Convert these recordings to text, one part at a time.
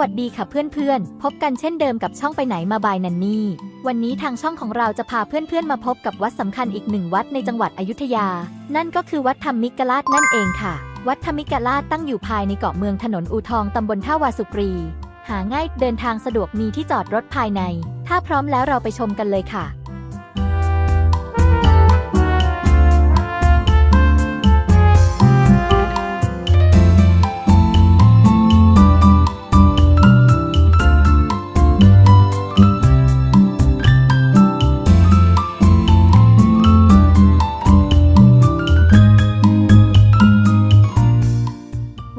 วัสดีค่ะเพื่อนๆ พบกันเช่นเดิมกับช่องไปไหนมาบายนันนี่ วันนี้ทางช่องของเราจะพาเพื่อนๆ มาพบกับวัดสำคัญอีกหนึ่งวัดในจังหวัดอยุธยา นั่นก็คือวัดธรรมิกราชนั่นเองค่ะ วัดธรรมิกราชตั้งอยู่ภายในเกาะเมืองถนนอูทองตำบลท่าวาสุกรี หาง่ายเดินทางสะดวกมีที่จอดรถภายใน ถ้าพร้อมแล้วเราไปชมกันเลยค่ะ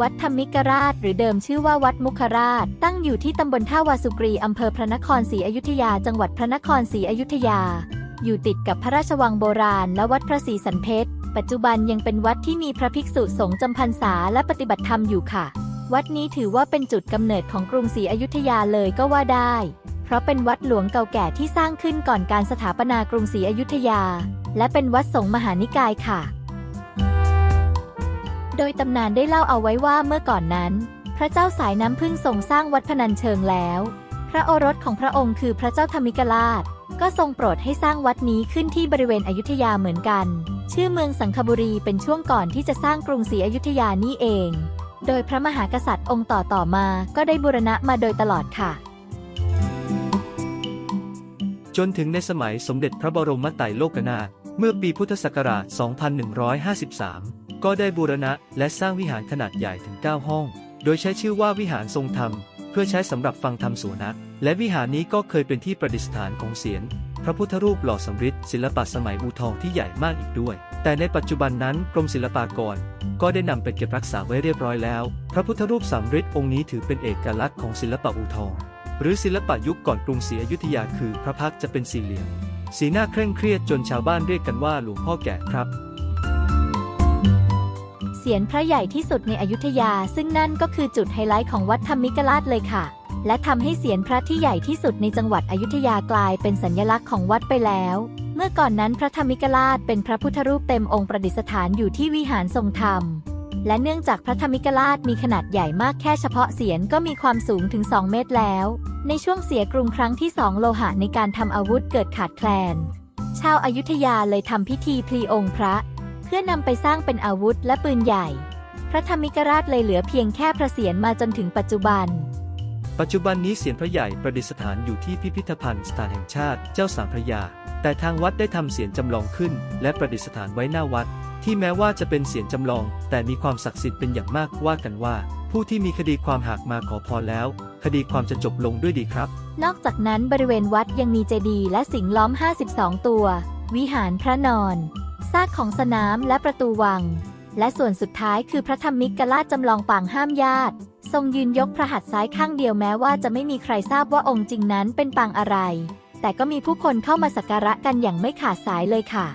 วัดธรรมิกราช หรือเดิมชื่อว่าวัดมุขราช ตั้งอยู่ที่ตำบลท่าวาสุกรีอำเภอพระนครศรีอยุธยา จังหวัดพระนครศรีอยุธยา อยู่ติดกับพระราชวังโบราณ และวัดพระศรีสันเพชร ปัจจุบันยังเป็นวัดที่มีพระภิกษุสงฆ์จำพรรษาและปฏิบัติธรรมอยู่ค่ะ วัดนี้ถือว่าเป็นจุดกำเนิดของกรุงศรีอยุธยาเลยก็ว่าได้ เพราะเป็นวัดหลวงเก่าแก่ที่สร้างขึ้นก่อนการสถาปนากรุงศรีอยุธยา และเป็นวัดสงฆ์มหานิกายค่ะ โดยตำนานได้เล่าเอาไว้ว่าเมื่อก่อนนั้น พระเจ้าสายน้ำพึ่งทรงสร้างวัดพนัญเชิงแล้ว พระโอรสของพระองค์คือพระเจ้าธรรมิกราช ก็ทรงโปรดให้สร้างวัดนี้ขึ้นที่บริเวณอยุธยาเหมือนกัน ชื่อเมืองสังคบุรีเป็นช่วงก่อนที่จะสร้างกรุงศรีอยุธยานี่เอง โดยพระมหากษัตริย์องค์ต่อต่อมาก็ได้บูรณะมาโดยตลอดค่ะ จนถึงในสมัยสมเด็จพระบรมไตรโลกนาถเมื่อปีพุทธศักราช 2153 ก็ได้บูรณะและสร้างวิหารขนาดใหญ่ถึง 9 ห้อง โดยใช้ชื่อว่าวิหารทรงธรรม เพื่อใช้สำหรับฟังธรรมสวนักและวิหารนี้ก็เคยเป็นที่ประดิษฐานของเสียนพระพุทธรูปหล่อสำริดศิลปะสมัยอูทองที่ใหญ่มากอีกด้วย แต่ในปัจจุบันนั้นกรมศิลปากร ก็ได้นำไปเก็บรักษาไว้เรียบร้อยแล้ว พระพุทธรูปสำริดองค์นี้ถือเป็นเอกลักษณ์ของศิลปะอูทอง หรือศิลปะยุคก่อนกรุงศรีอยุธยาคือพระพักจะเป็นสี่เหลี่ยม สีหน้าเคร่งเครียดจนชาวบ้านเรียกกันว่าหลวงพ่อแก่ครับ สียนพระใหญ่ที่สุดในอยุธยา ซึ่งนั่นก็คือจุดไฮไลท์ของวัดธรรมิกราชเลยค่ะ และทำให้เสียนพระที่ใหญ่ที่สุดในจังหวัดอยุธยากลายเป็นสัญลักษณ์ของวัดไปแล้ว เมื่อก่อนนั้นพระธรรมิกราชเป็นพระพุทธรูปเต็มองค์ประดิษฐานอยู่ที่วิหารทรงธรรม และเนื่องจากพระธรรมิกราชมีขนาดใหญ่มากแค่เฉพาะเสียนก็มีความสูงถึง 2 เมตรแล้ว ในช่วงเสียกรุงครั้งที่สองโลหะในการทำอาวุธเกิดขาดแคลน ชาวอายุทยาเลยทำพิธีพลีองค์พระ เพื่อนำไปสร้างเป็นอาวุธและปืนใหญ่ พระธรรมิกราชเลยเหลือเพียงแค่พระเศียรมาจนถึงปัจจุบัน ปัจจุบันนี้เสียนพระใหญ่ประดิษฐานอยู่ที่พิพิธภัณฑ์สถานแห่งชาติเจ้าสามพระยา แต่ทางวัดได้ทำเสียนจำลองขึ้น และประดิษฐานไว้หน้าวัด ที่แม้ว่าจะเป็นเสียนจำลอง แต่มีความศักดิ์สิทธิ์เป็นอย่างมากว่ากันว่า ผู้ที่มีคดีความหากมาขอพรแล้ว คดีความจะจบลงด้วยดีครับ นอกจากนั้นบริเวณวัดยังมีเจดีย์และสิงห์ล้อม 52 ตัว วิหารพระนอน ซากของสนามและประตูวัง และส่วนสุดท้ายคือพระธรรมิกราชจำลองปางห้ามญาติ ทรงยืนยกพระหัตถ์ซ้ายข้างเดียวแม้ว่าจะไม่มีใครทราบว่าองค์จริงนั้นเป็นปางอะไร แต่ก็มีผู้คนเข้ามาสักการะกันอย่างไม่ขาดสายเลยค่ะ